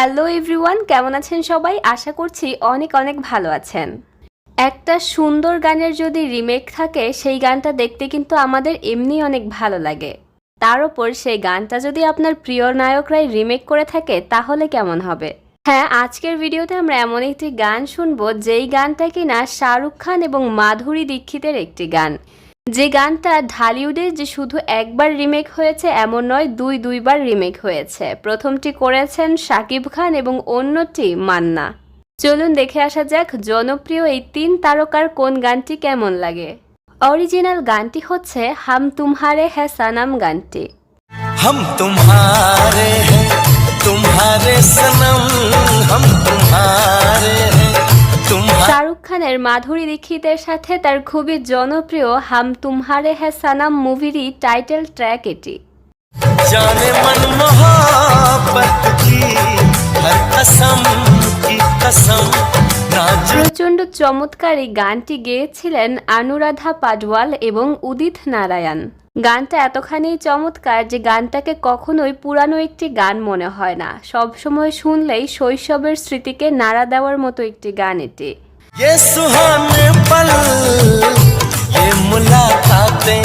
Hello everyone কেমন আছেন সবাই? আশা করছি অনেক অনেক ভালো আছেন। একটা সুন্দর গানের যদি রিমেক থাকে, সেই গানটা দেখতে কিন্তু আমাদের এমনি অনেক ভালো লাগে। তার ওপর সেই গানটা যদি আপনার প্রিয় নায়করাই রিমেক করে থাকে, তাহলে কেমন হবে? হ্যাঁ আজকের ভিডিওতে আমরা এমন একটি গান শুনব, যেই গানটা কিনা শাহরুখ খান এবং মাধুরী দীক্ষিতের একটি গান। যে গানটা ঢালিউডে যে শুধু একবার রিমেক হয়েছে, এমন নয়, দুই দুইবার রিমেক হয়েছে। প্রথমটি করেছেন শাকিব খান এবং অন্যটি মান্না। চলুন দেখে আসা যাক জনপ্রিয় এই তিন তারকার কোন গানটি কেমন লাগে। অরিজিনাল গানটি হচ্ছে হাম তুমহারে হ্যাঁ সানাম গানটি। হাম তুমহারে খানের মাধুরী দীক্ষিতের সাথে তার খুবই জনপ্রিয় হাম তুমহারে হ্যা সানাম মুভিরই টাইটেল ট্র্যাক এটি। প্রচণ্ড চমৎকার এই গানটি গেয়েছিলেন আনুরাধা পাডওয়াল এবং উদিত নারায়ণ। গানটা এতখানি চমৎকার যে গানটাকে কখনোই পুরানো একটি গান মনে হয় না। সবসময় শুনলেই শৈশবের স্মৃতিকে নাড়া দেওয়ার মতো একটি গান এটি। ये सुहाने पल ये मुलाकातें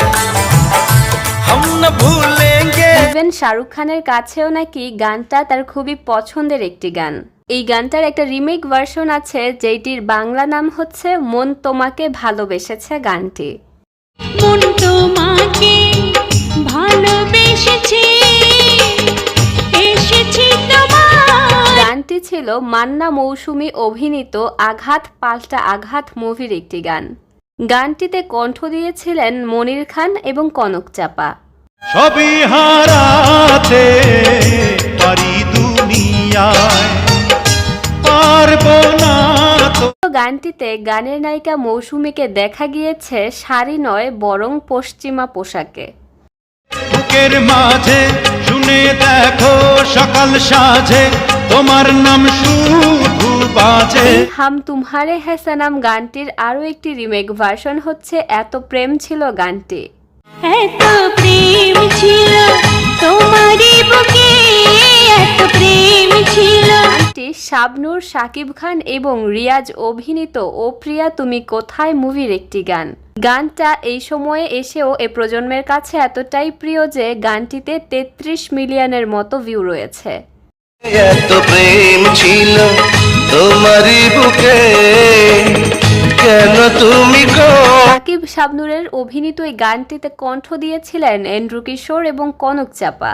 हम न भूलेंगे ইভেন শাহরুখ খানের কাছেও নাকি গানটা তার খুবই পছন্দের একটি গান এই গানটার একটা রিমেক ভার্সন আছে যেটির বাংলা নাম হচ্ছে মন তোমাকে ভালোবেসেছে গানটি মন তোমাকে ছিল মান্না মৌসুমী অভিনীত আঘাত পাল্টা আঘাত মুভির একটি গান। গানটিতে কণ্ঠ দিয়েছিলেন মনির খান এবং কনক চাপা। সবই হারাতে পারি দুনিয়ায় পারব না তো। তো গানটিতে গানের নায়িকা মৌসুমীকে দেখা গিয়েছে শাড়ি নয় বরং পশ্চিমা পোশাকে। বুকের মাঝে শুনে দেখো সকাল সাজে তোমার নাম শুধু বাজে। হাম তুমহারে হ্যাঁ সানাম গানটির আরও একটি রিমেক ভার্সন হচ্ছে এত প্রেম ছিল গানটি। এত প্রেম ছিল তোমারই বুকে এত প্রেম ছিল। গানটি শাবনূর শাকিব খান এবং রিয়াজ অভিনীত ও প্রিয়া তুমি কোথায় মুভির একটি গান। গানটা এই সময়ে এসেও এ প্রজন্মের কাছে এতটাই প্রিয় যে গানটিতে তেত্রিশ মিলিয়নের মতো ভিউ রয়েছে। এত প্রেম ছিল তোমারই বুকে কেন তুমি সাকিব শাবনূরের অভিনীত এই গানটিতে কণ্ঠ দিয়েছিলেন এন্ড্রু কিশোর এবং কনক চাপা।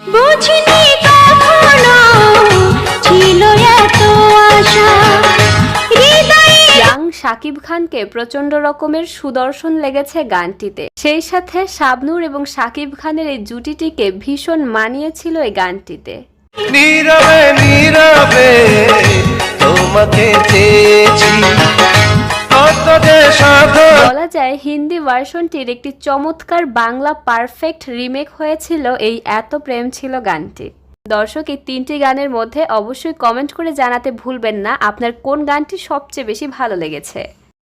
বুঝিনি কখনো ছিল এত আশা। হৃদয়ে ইয়াং শাকিব খানকে প্রচণ্ড রকমের সুদর্শন লেগেছে গানটিতে। সেই সাথে শাবনূর এবং শাকিব খানের এই জুটিটিকে ভীষণ মানিয়েছিল এই গানটিতে। নীরবে নীরবে তোমাকে চেয়েছি। বলা যায়, হিন্দি ভার্সনটির একটি চমৎকার বাংলা পারফেক্ট রিমেক হয়েছিল এই এত প্রেম ছিল গানটি। দর্শক, এই তিনটি গানের মধ্যে অবশ্যই কমেন্ট করে জানাতে ভুলবেন না। আপনার কোন গানটি সবচেয়ে বেশি ভালো লেগেছে?